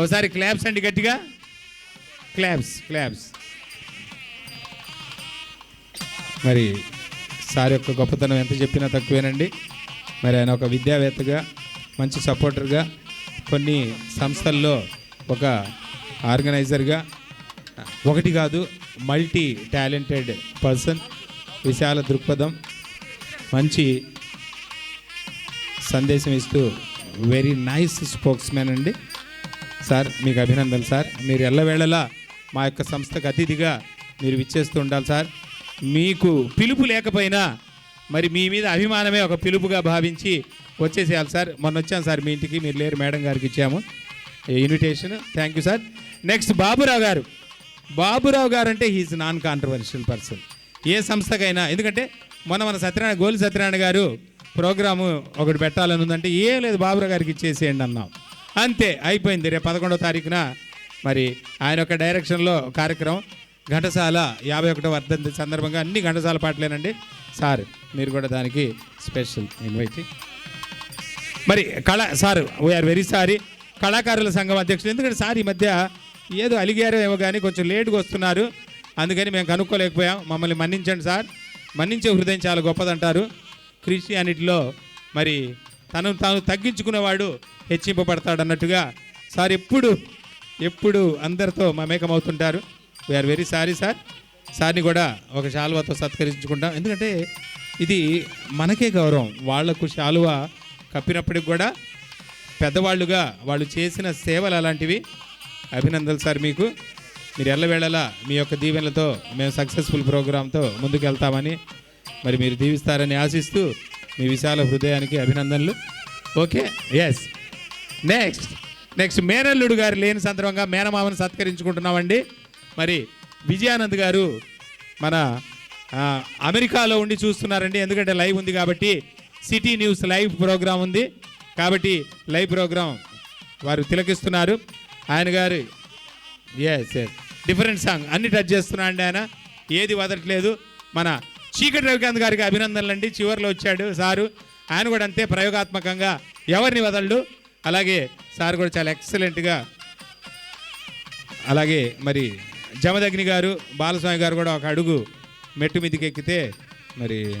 ఒకసారి క్లాప్స్ అండి గట్టిగా. Claps claps. మరి సార్ యొక్క గొప్పతనం ఎంత చెప్పినా తక్కువేనండి. మరి ఆయన ఒక విద్యావేత్తగా మంచి సపోర్టర్గా కొన్ని సంస్థల్లో ఒక ఆర్గనైజర్గా ఒకటి కాదు మల్టీ టాలెంటెడ్ పర్సన్ విశాల దృక్పథం మంచి సందేశం ఇస్తూ వెరీ నైస్ స్పోక్స్ మ్యాన్ అండి. సార్ మీకు అభినందనలు సార్. మీరు ఎల్లవేళలా మా యొక్క సంస్థకు అతిథిగా మీరు విచ్చేస్తూ ఉండాలి సార్. మీకు పిలుపు లేకపోయినా మరి మీ మీద అభిమానమే ఒక పిలుపుగా భావించి వచ్చేసేయాలి సార్. మొన్న వచ్చాను సార్ మీ ఇంటికి మీరు లేరు మేడం గారికి ఇచ్చాము. Invitation thank you sir. Next Baburao గారు. బాబురావు గారు అంటే he is non controversial person ఏ సంస్థకైనా ఎందుకంటే మొన్న మన సత్యనారాయణ గోలి సత్యనారాయణ గారు ప్రోగ్రాము ఒకటి పెట్టాలని ఉందంటే ఏం లేదు బాబురావు గారికి ఇచ్చేసేయండి అన్నాం. అంతే అయిపోయింది. రేపు పదకొండవ తారీఖున మరి ఆయన యొక్క డైరెక్షన్లో కార్యక్రమం. ఘంటసాల యాభై ఒకటో వర్ధంతి సందర్భంగా అన్ని ఘంటసాల పాటలేనండి. సార్ మీరు కూడా దానికి స్పెషల్ ఇన్వైట్ మరి కళ సార్ వీఆర్ వెరీ సారీ కళాకారుల సంఘం అధ్యక్షులు ఎందుకంటే సార్ ఈ మధ్య ఏదో అలిగారో ఏమో కానీ కొంచెం లేటుగా వస్తున్నారు. అందుకని మేము కనుక్కోలేకపోయాం. మమ్మల్ని మన్నించండి సార్. మన్నించే హృదయం చాలా గొప్పదంటారు. క్రిస్టియానిటీలో మరి తను తాను తగ్గించుకునేవాడు హెచ్చింపబడతాడు అన్నట్టుగా సార్ ఎప్పుడు ఎప్పుడు అందరితో మమేకమవుతుంటారు? We are very sorry sir సార్ని కూడా ఒక శాలువాతో సత్కరించుకుంటాం. ఎందుకంటే ఇది మనకే గౌరవం. వాళ్ళకు శాలువ కప్పినప్పటికి కూడా పెద్దవాళ్ళుగా వాళ్ళు చేసిన సేవలు అలాంటివి. అభినందనలు సార్ మీకు. మీరు ఎల్లవేళలా మీ యొక్క దీవెనలతో మేము సక్సెస్ఫుల్ ప్రోగ్రాంతో ముందుకు వెళ్తామని మరి మీరు దీవిస్తారని ఆశిస్తూ మీ విశాల హృదయానికి అభినందనలు. ఓకే ఎస్ నెక్స్ట్ నెక్స్ట్ మేనల్లుడు గారు లేని సందర్భంగా మేనమామని సత్కరించుకుంటున్నామండి. మరి విజయానంద్ గారు మన అమెరికాలో ఉండి చూస్తున్నారండి. ఎందుకంటే లైవ్ ఉంది కాబట్టి సిటీ న్యూస్ లైవ్ ప్రోగ్రాం ఉంది. కాబట్టి లైవ్ ప్రోగ్రాం వారు తిలకిస్తున్నారు. ఆయన గారు ఎస్ ఎస్ డిఫరెంట్ సాంగ్ అన్ని టచ్ చేస్తున్నా అండి ఆయన. ఏది వదలట్లేదు. మన చీకటి రవికాంత్ గారికి అభినందనలు అండి చివరిలో వచ్చాడు సారు. ఆయన కూడా అంతే ప్రయోగాత్మకంగా ఎవరిని వదలడు. అలాగే సార్ కూడా చాలా ఎక్సలెంట్గా అలాగే మరి జమదగ్ని గారు బాలస్వామి గారు కూడా ఒక అడుగు మెట్టు మీదకి ఎక్కితే మరి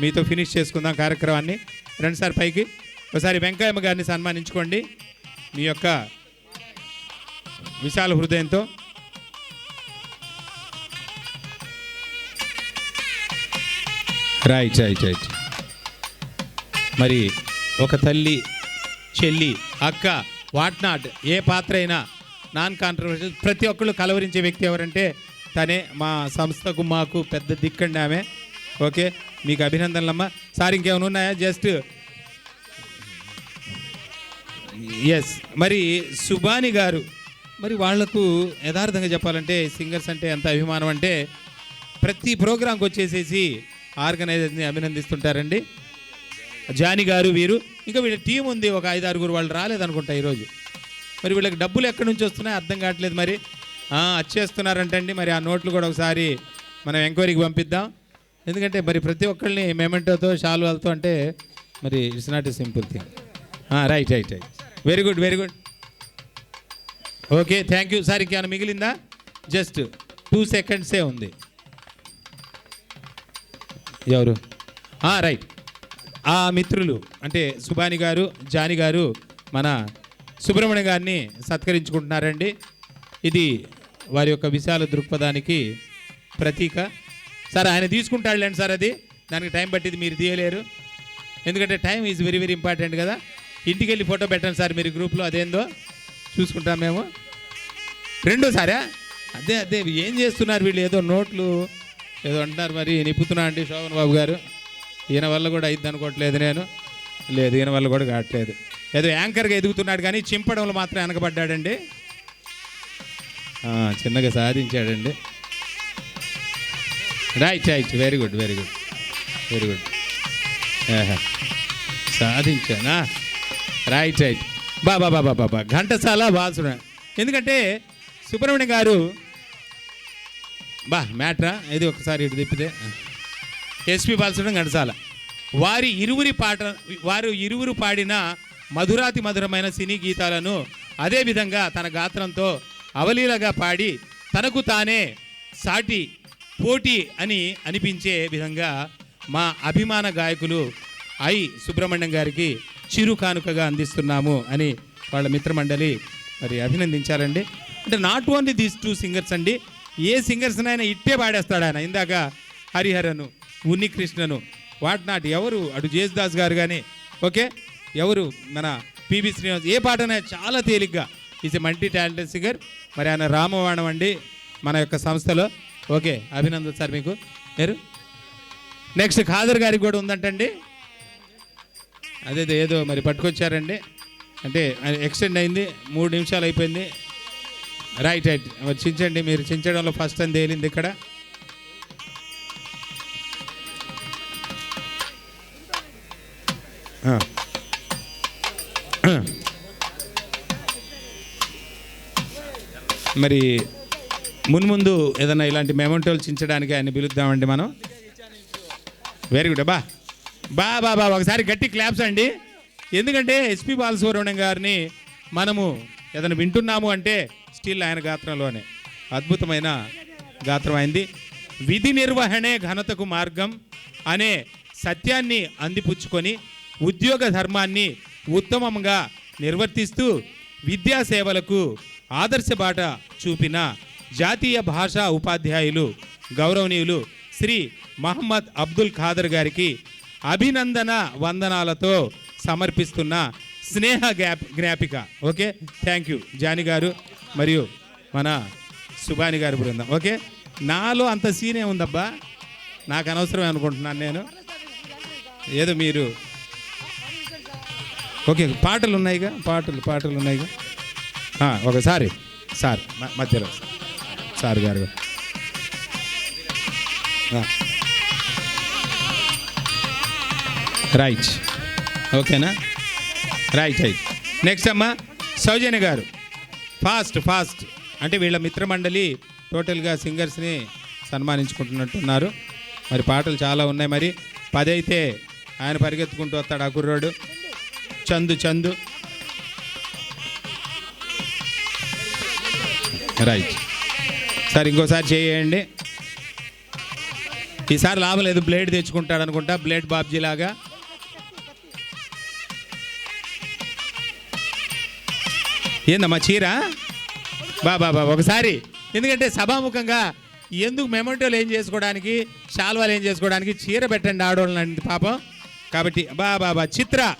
మీతో ఫినిష్ చేసుకుందాం కార్యక్రమాన్ని. రెండుసారి పైకి. ఒకసారి వెంకయ్యమ్మ గారిని సన్మానించుకోండి. మీ యొక్క విశాల హృదయంతో. రైట్ రైట్ రైట్ మరి ఒక తల్లి చెల్లి అక్క వాట్ నాట్ ఏ పాత్ర అయినా నాన్ కాంట్రవర్షియల్ ప్రతి ఒక్కళ్ళు కలవరించే వ్యక్తి ఎవరంటే తనే మా సంస్థకు మాకు పెద్ద దిక్కండి ఆమె. ఓకే మీకు అభినందనలమ్మా. సార్ ఇంకేమైనా ఉన్నాయా? జస్ట్ ఎస్ మరి సుబాని గారు మరి వాళ్ళకు యథార్థంగా చెప్పాలంటే సింగర్స్ అంటే ఎంత అభిమానం అంటే ప్రతి ప్రోగ్రాంకి వచ్చేసేసి ఆర్గనైజర్ని అభినందిస్తుంటారండి. జాని గారు వీరు ఇంకా వీళ్ళ టీం ఉంది ఒక ఐదు ఆరుగురు వాళ్ళు రాలేదనుకుంటా ఈరోజు. మరి వీళ్ళకి డబ్బులు ఎక్కడి నుంచి వస్తున్నాయి అర్థం కావట్లేదు మరి. అచ్చేస్తున్నారంటండి వచ్చేస్తున్నారంటండి మరి ఆ నోట్లు కూడా ఒకసారి మనం ఎంక్వైరీకి పంపిద్దాం. ఎందుకంటే మరి ప్రతి ఒక్కరిని మెమెంటోతో షాల్వాలతో అంటే మరి it's not a simple thing. Right right right. Very good very good okay thank you sir ఇంకేమైనా మిగిలిందా? జస్ట్ టూ సెకండ్సే ఉంది. ఎవరు? రైట్ ఆ మిత్రులు అంటే సుబాని గారు జాని గారు మన సుబ్రహ్మణ్య గారిని సత్కరించుకుంటున్నారండి. ఇది వారి యొక్క విశాల దృక్పథానికి ప్రతీక. సార్ ఆయన తీసుకుంటాడులేండి సార్ అది. దానికి టైం పట్టింది మీరు తీయలేరు. ఎందుకంటే time is very very important కదా. ఇంటికి వెళ్ళి ఫోటో పెట్టండి సార్ మీరు గ్రూప్లో అదేందో చూసుకుంటాం మేము. రెండోసారా? అదే అదే ఏం చేస్తున్నారు వీళ్ళు? ఏదో నోట్లు ఏదో అంటున్నారు మరి నిప్పుతున్నా అండి శోభన్ బాబు గారు. ఈయన వల్ల కూడా అయిద్ది అనుకోవట్లేదు నేను. లేదు ఈయన వల్ల కూడా కావట్లేదు. ఏదో యాంకర్గా ఎదుగుతున్నాడు కానీ చింపడంలో మాత్రం వెనకబడ్డాడండి. చిన్నగా సాధించాడండి. Right right very good very good very good సాధించానా? Right right బాబా బాబా బాబా ఘంటసాల వాసుడు. ఎందుకంటే సుబ్రహ్మణ్యం గారు బా మ్యాట్రా ఇది ఒకసారి ఇటు తిప్పితే. ఎస్పి బాలసుడం గడసాల వారి ఇరువురి పాట వారు ఇరువురు పాడిన మధురాతి మధురమైన సినీ గీతాలను అదేవిధంగా తన గాత్రంతో అవలీలగా పాడి తనకు తానే సాటి పోటీ అని అనిపించే విధంగా మా అభిమాన గాయకులు ఐ సుబ్రహ్మణ్యం గారికి చిరు కానుకగా అందిస్తున్నాము అని వాళ్ళ మిత్రమండలి మరి అభినందించారండి అంటే not only these two singers అండి ఏ సింగర్స్ ఇట్టే పాడేస్తాడు ఆయన. ఇందాక హరిహరను ఉన్ని కృష్ణను వాట్ నాట్ ఎవరు? అటు జేసుదాస్ గారు కానీ ఓకే? ఎవరు? మన పిబి శ్రీనివాస్. ఏ పాటనే చాలా తేలిగ్గా. Is a multi talented singer మరి ఆయన రామవాణం అండి మన యొక్క సంస్థలో. ఓకే అభినందన సార్ మీకు. మీరు? నెక్స్ట్ ఖాదర్ గారికి కూడా ఉందంటండి. అదే ఏదో మరి పట్టుకొచ్చారండి. అంటే ఎక్స్టెండ్ అయింది మూడు నిమిషాలు అయిపోయింది. రైట్ రైట్ మరి చించండి మీరు చించడంలో ఫస్ట్ అని తేలింది ఇక్కడ. మరి మున్ముందు ఏదైనా ఇలాంటి మెమెంటోలు చించడానికి ఆయన పిలుద్దామండి మనం. వెరీ గుడ్ బా. బా బా బా. ఒకసారి గట్టి క్లాప్స్ అండి. ఎందుకంటే ఎస్పి బాలసుబ్రహ్మణ్యం గారిని మనము ఏదైనా వింటున్నాము అంటే స్టిల్ ఆయన గాత్రంలోనే అద్భుతమైన గాత్రం అయింది. విధి నిర్వహణే ఘనతకు మార్గం అనే సత్యాన్ని అందిపుచ్చుకొని ఉద్యోగ ధర్మాన్ని ఉత్తమంగా నిర్వర్తిస్తూ విద్యా సేవలకు ఆదర్శ బాట చూపిన జాతీయ భాషా ఉపాధ్యాయులు గౌరవనీయులు శ్రీ మహమ్మద్ అబ్దుల్ ఖాదర్ గారికి అభినందన వందనాలతో సమర్పిస్తున్న స్నేహ గ్యాప్ జ్ఞాపిక. ఓకే? Thank you. జాని గారు మరియు మన సుభాని గారి బృందం. ఓకే? నాలో అంత సీనే ఉందబ్బా. నాకు అనవసరమే అనుకుంటున్నాను నేను. ఏదో మీరు ఓకే పాటలు ఉన్నాయిగా పాటలు పాటలు ఉన్నాయిగా ఒకసారి సార్ మధ్యలో. సార్ గారు. రైట్. ఓకేనా? Right right. నెక్స్ట్ అమ్మా సౌజన్య గారు. Fast fast. అంటే వీళ్ళ మిత్రమండలి టోటల్గా సింగర్స్ని సన్మానించుకుంటున్నట్టున్నారు. మరి పాటలు చాలా ఉన్నాయి మరి. పది అయితే ఆయన పరిగెత్తుకుంటూ వస్తాడు ఆ కుర్రోడు. చందు చందు. రైట్. సార్ ఇంకోసారి చేయండి. ఈసారి లాభం లేదు. బ్లేడ్ తెచ్చుకుంటాడు అనుకుంటా. బ్లేడ్ బాబ్జీ లాగా ఏందమ్మా చీర? బా బా ఒకసారి. ఎందుకంటే సభాముఖంగా ఎందుకు మెమోటోలు ఏం చేసుకోవడానికి శాల్వాలు ఏం చేసుకోవడానికి చీర పెట్టండి ఆడవాళ్ళని పాపం. కాబట్టి బా బాబా చిత్ర.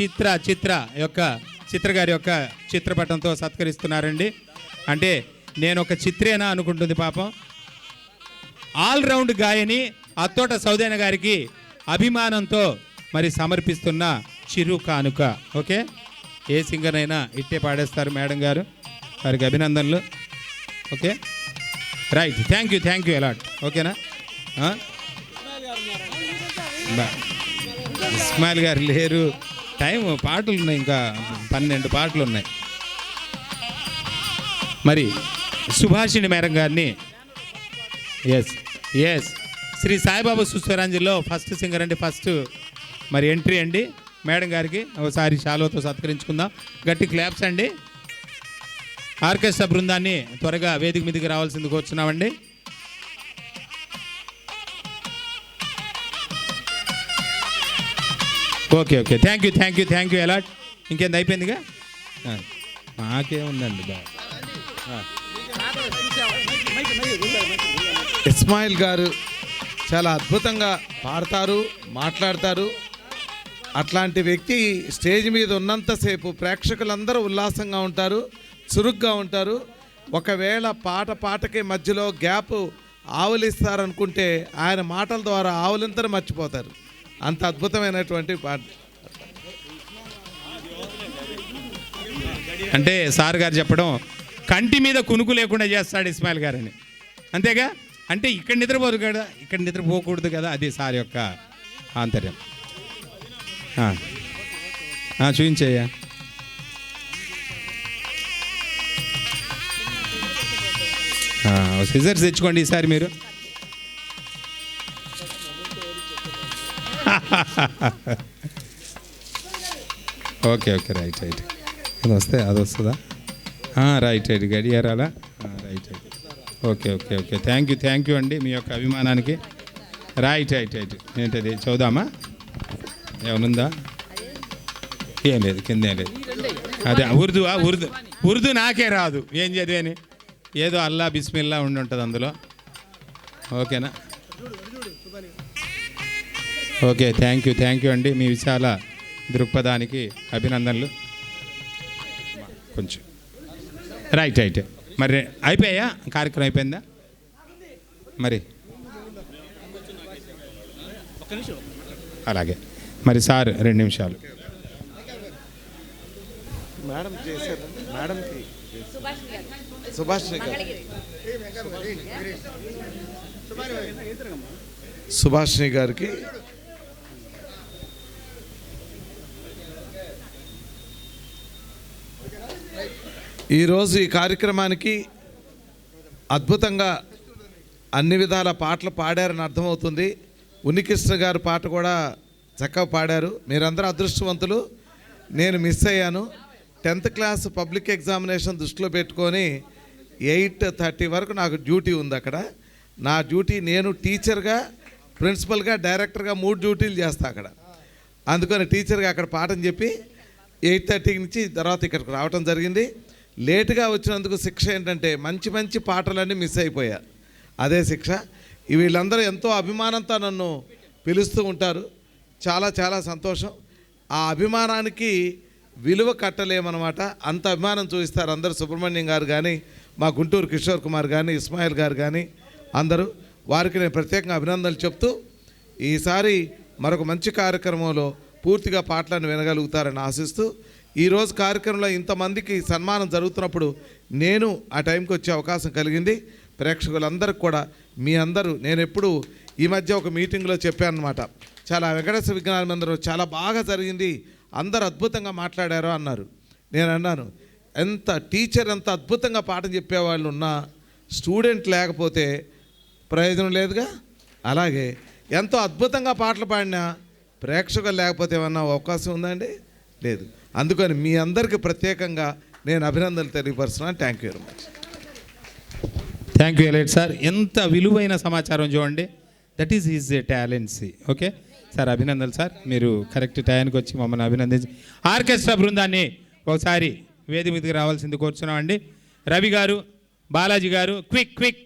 చిత్ర చిత్ర యొక్క చిత్ర గారి యొక్క చిత్రపటంతో సత్కరిస్తున్నారండి. అంటే నేను ఒక చిత్రేనా అనుకుంటుంది పాపం. ఆల్ రౌండ్ గాయని అత్తోట సౌదైన గారికి అభిమానంతో మరి సమర్పిస్తున్న చిరు కానుక. ఓకే? ఏ సింగర్ అయినా ఇట్టే పాడేస్తారు మేడం గారు. వారికి అభినందనలు. Okay? Right. Thank you thank you a lot ఓకేనా? ఇస్మాయిల్ గారు లేరు. టైం పాటలు ఉన్నాయి ఇంకా పన్నెండు పాటలు ఉన్నాయి. మరి సుభాషిణి మేడం గారిని ఎస్ ఎస్ శ్రీ సాయిబాబా సుస్వరాంజలిలో ఫస్ట్ సింగర్ అండి ఫస్ట్ మరి ఎంట్రీ అండి. మేడం గారికి ఒకసారి షాలోతో సత్కరించుకుందాం. గట్టి క్లాప్స్ అండి. ఆర్కెస్ట్రా బృందాన్ని త్వరగా వేదిక మీదకి రావాల్సింది కూర్చున్నామండి. Okay okay. Thank you thank you thank you a lot ఇంకేంది అయిపోయిందిగా? మాకేముందండి ఇస్మాయిల్ గారు చాలా అద్భుతంగా పాడతారు మాట్లాడతారు. అట్లాంటి వ్యక్తి స్టేజ్ మీద ఉన్నంతసేపు ప్రేక్షకులందరూ ఉల్లాసంగా ఉంటారు చురుగ్గా ఉంటారు. ఒకవేళ పాట పాటకి మధ్యలో గ్యాప్ ఆవులిస్తారనుకుంటే ఆయన మాటల ద్వారా ఆవులంతా మర్చిపోతారు. అంత అద్భుతమైనటువంటి పాట. అంటే సార్ గారు చెప్పడం కంటి మీద కునుకు లేకుండా చేస్తాడు ఇస్మాయిల్ గారని. అంతేగా? అంటే ఇక్కడ నిద్రపోదు కదా ఇక్కడ నిద్రపోకూడదు కదా అది సార్ యొక్క ఆంతర్యం. చూపించేయ్యా. సిజర్స్ తెచ్చుకోండి ఈసారి మీరు. Okay okay right right. అది వస్తే అది వస్తుందా? Right right. గడియారాలా? Right right. Okay okay okay. Thank you thank you అండి మీ యొక్క అభిమానానికి. రైట్ రైట్ రైట్ ఏంటది? చూద్దామా ఏమనుందా? ఏం లేదు కింద ఏం లేదు. అదే ఉర్దూ ఉర్దూ ఉర్దూ నాకే రాదు. ఏం చదివాని ఏదో అల్లా బిస్మిల్లా ఉండి ఉంటుంది అందులో. ఓకేనా? Okay thank you thank you అండి. మీ విశాల దృక్పథానికి అభినందనలు. కొంచెం. Right right. మరి అయిపోయా కార్యక్రమం అయిపోయిందా? మరి. అలాగే. మరి సార్ రెండు నిమిషాలు. మేడం చేశారు మేడంకి సుభాష్ సుభాష్ని గారికి ఈరోజు ఈ కార్యక్రమానికి అద్భుతంగా అన్ని విధాల పాటలు పాడారని అర్థమవుతుంది. ఉనికృష్ణ గారి పాట కూడా చక్కగా పాడారు. మీరందరూ అదృష్టవంతులు. నేను మిస్ అయ్యాను. టెన్త్ క్లాస్ పబ్లిక్ ఎగ్జామినేషన్ దృష్టిలో పెట్టుకొని ఎయిట్ థర్టీ వరకు నాకు డ్యూటీ ఉంది అక్కడ. నా డ్యూటీ నేను టీచర్గా ప్రిన్సిపల్గా డైరెక్టర్గా మూడు డ్యూటీలు చేస్తా అక్కడ. అందుకని టీచర్గా అక్కడ పాఠం చెప్పి ఎయిట్ థర్టీ నుంచి తర్వాత ఇక్కడికి రావటం జరిగింది. లేటుగా వచ్చినందుకు శిక్ష ఏంటంటే మంచి మంచి పాటలన్నీ మిస్ అయిపోయా. అదే శిక్ష. వీళ్ళందరూ ఎంతో అభిమానంతో నన్ను పిలుస్తూ ఉంటారు. చాలా చాలా సంతోషం. ఆ అభిమానానికి విలువ కట్టలేమన్నమాట. అంత అభిమానం చూపిస్తారు అందరూ సుబ్రహ్మణ్యం గారు కానీ మా గుంటూరు కిషోర్ కుమార్ కానీ ఇస్మాయిల్ గారు కానీ అందరూ. వారికి నేను ప్రత్యేకంగా అభినందనలు చెప్తూ ఈసారి మరొక మంచి కార్యక్రమంలో పూర్తిగా పాటలను వినగలుగుతారని ఆశిస్తూ ఈరోజు కార్యక్రమంలో ఇంతమందికి సన్మానం జరుగుతున్నప్పుడు నేను ఆ టైంకి వచ్చే అవకాశం కలిగింది. ప్రేక్షకులందరికీ కూడా మీ అందరూ నేను ఎప్పుడూ ఈ మధ్య ఒక మీటింగ్లో చెప్పాను అనమాట చాలా వెంకటేశ్వర విజ్ఞాన మందిరం చాలా బాగా జరిగింది అందరు అద్భుతంగా మాట్లాడారు అన్నారు. నేను అన్నాను ఎంత టీచర్ ఎంత అద్భుతంగా పాఠం చెప్పేవాళ్ళు ఉన్నా స్టూడెంట్ లేకపోతే ప్రయోజనం లేదుగా? అలాగే ఎంతో అద్భుతంగా పాటలు పాడినా ప్రేక్షకులు లేకపోతే ఏమన్నా అవకాశం ఉందండి లేదు. అందుకని మీ అందరికీ ప్రత్యేకంగా నేను అభినందనలు తెలియపరుస్తున్నాను. Thank you very much thank you a lot sir ఎంత విలువైన సమాచారం చూడండి. దట్ ఈస్ ఈజ్ టాలెన్సీ ఓకే సార్ అభినందనలు సార్ మీరు కరెక్ట్ టైంకి వచ్చి మమ్మల్ని అభినందించి ఆర్కెస్ట్రా బృందాన్ని ఒకసారి వేది మీదకి రావాల్సింది కోరుచున్నామండి. రవి గారు బాలాజీ గారు క్విక్ క్విక్